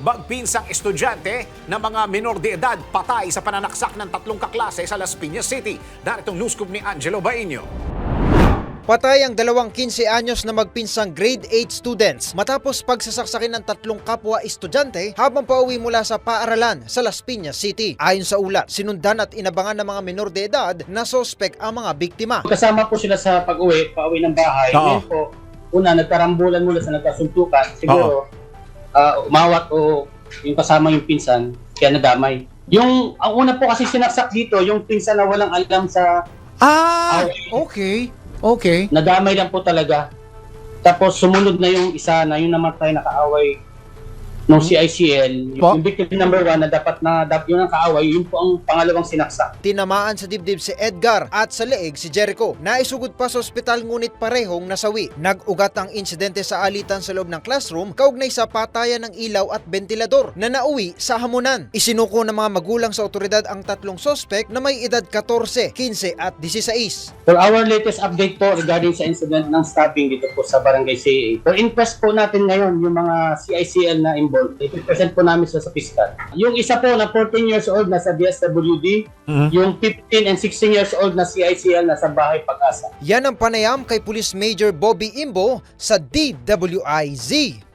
Magpinsang estudyante na mga minor de edad patay sa pananaksak ng tatlong kaklase sa Las Piñas City. Daritong news ni Angelo Baino. Patay ang dalawang 15 anyos na magpinsang grade 8 students matapos pagsasaksakin ng tatlong kapwa estudyante habang pauwi mula sa paaralan sa Las Piñas City. Ayon sa ulat, sinundan at inabangan ng mga minor de edad na sospek ang mga biktima. Kasama po sila sa pag-uwi, pauwi ng bahay. Oo. Ngayon po, una, nagkarambulan mula sa nagkasuntukan. Siguro, ah, umawat o yung kasama yung pinsan, kaya nadamay. Yung, ang una po kasi sinaksak dito, yung pinsan na walang alam sa Ah, away, okay. Okay. nadamay lang po talaga. Tapos sumunod na yung isa na yung namatay na kaaway ng CICL, Po? yung victim number one na dapat na dapat yun ang kaaway, yun po ang pangalawang sinaksak. Tinamaan sa dibdib si Edgar at sa leeg si Jericho. Naisugod pa sa ospital ngunit parehong nasawi. Nag-ugat ang insidente sa alitan sa loob ng classroom kaugnay sa patayan ng ilaw at ventilador na nauwi sa hamunan. Isinuko ng mga magulang sa otoridad ang tatlong sospek na may edad 14, 15 at 16. For our latest update po regarding sa incident ng stabbing dito po sa Barangay CA. For inquest po natin ngayon yung mga CICL na involved. I-present po namin sa sa fiscal. Yung isa po na 14 years old na sa DSWD, yung 15 and 16 years old na CICL na sa Bahay Pag-asa. Yan ang panayam kay Police Major Bobby Imbo sa DWIZ.